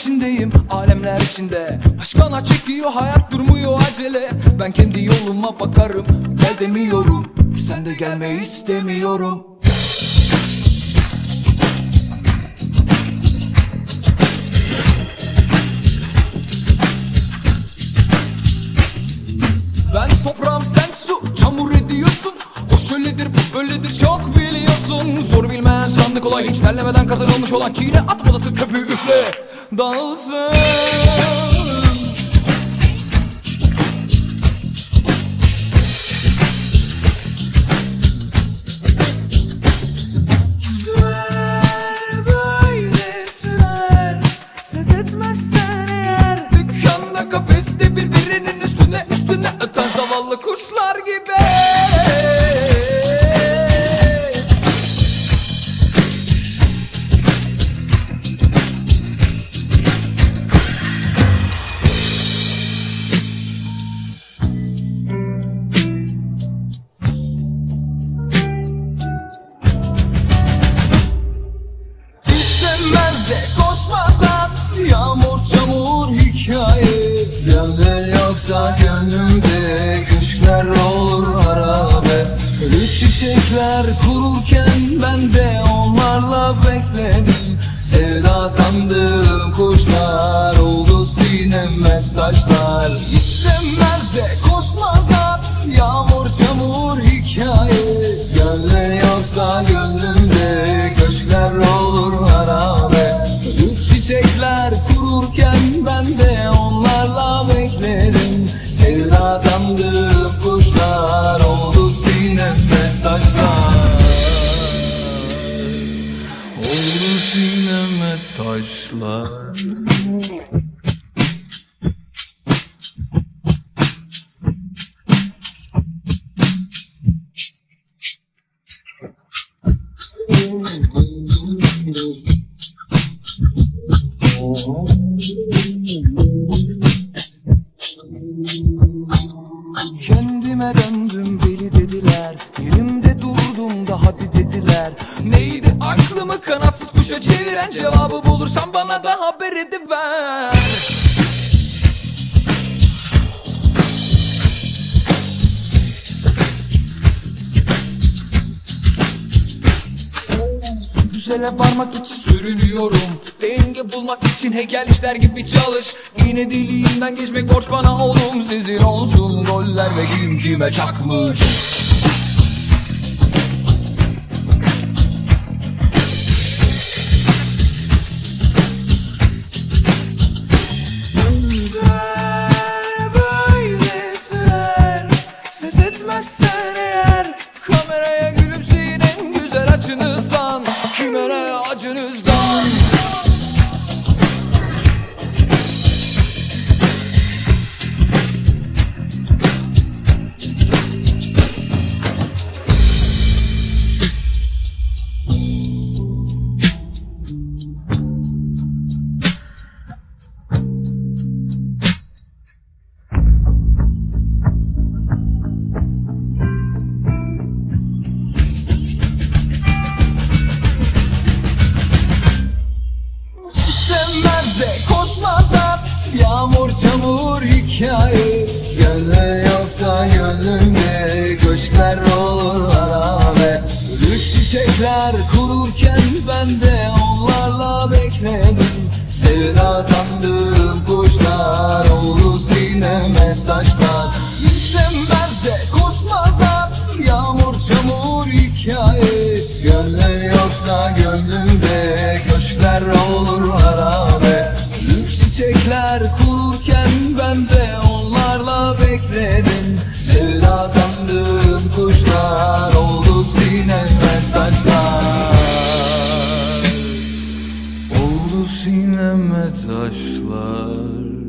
içindeyim alemler içinde. Aşkana çekiyor hayat durmuyor acele. Ben kendi yoluma bakarım gel demiyorum. Sen de gelme istemiyorum. Ben toprağım sen su çamur ediyorsun. O şöyledir bu böyledir çok biliyorsun Zor bilmeyen sandı kolay hiç terlemeden kazanılmış olan Kine at odası köpüğü üfle Dükkanda kafeste birbirinin üstüne üstüne öten zavallı kuşlar gibi yoksa gönlümde Köşkler olur harabe Ölü çiçekler kururken Ben de onlarla bekledim. Sevda sandığım kuşlar Oldu sineme taşlar. İstemez de koşmaz at Yağmur sineme taşlar Neydi aklımı kanatsız kuşa çeviren Cevabı bulursan bana da haber ediver. Güzele varmak için sürünüyorum. Denge bulmak için heykel işler gibi çalış. Yine diliğimden geçmek borç bana oğlum. Sizin olsun roller ve kim kime çakmış ne acınızdan çamur hikaye. Gönlün yoksa gönlümde Köşkler olur harabe Büyük çiçekler kururken Ben de onlarla bekledim. Sevda sandığım kuşlar Oldu sineme taşlar. İstemez de koşmaz at Yağmur çamur hikaye. Gönlün yoksa gönlümde Köşkler olur bekledim Sevda sandığım kuşlar Oldu sineme taşlar Oldu sineme taşlar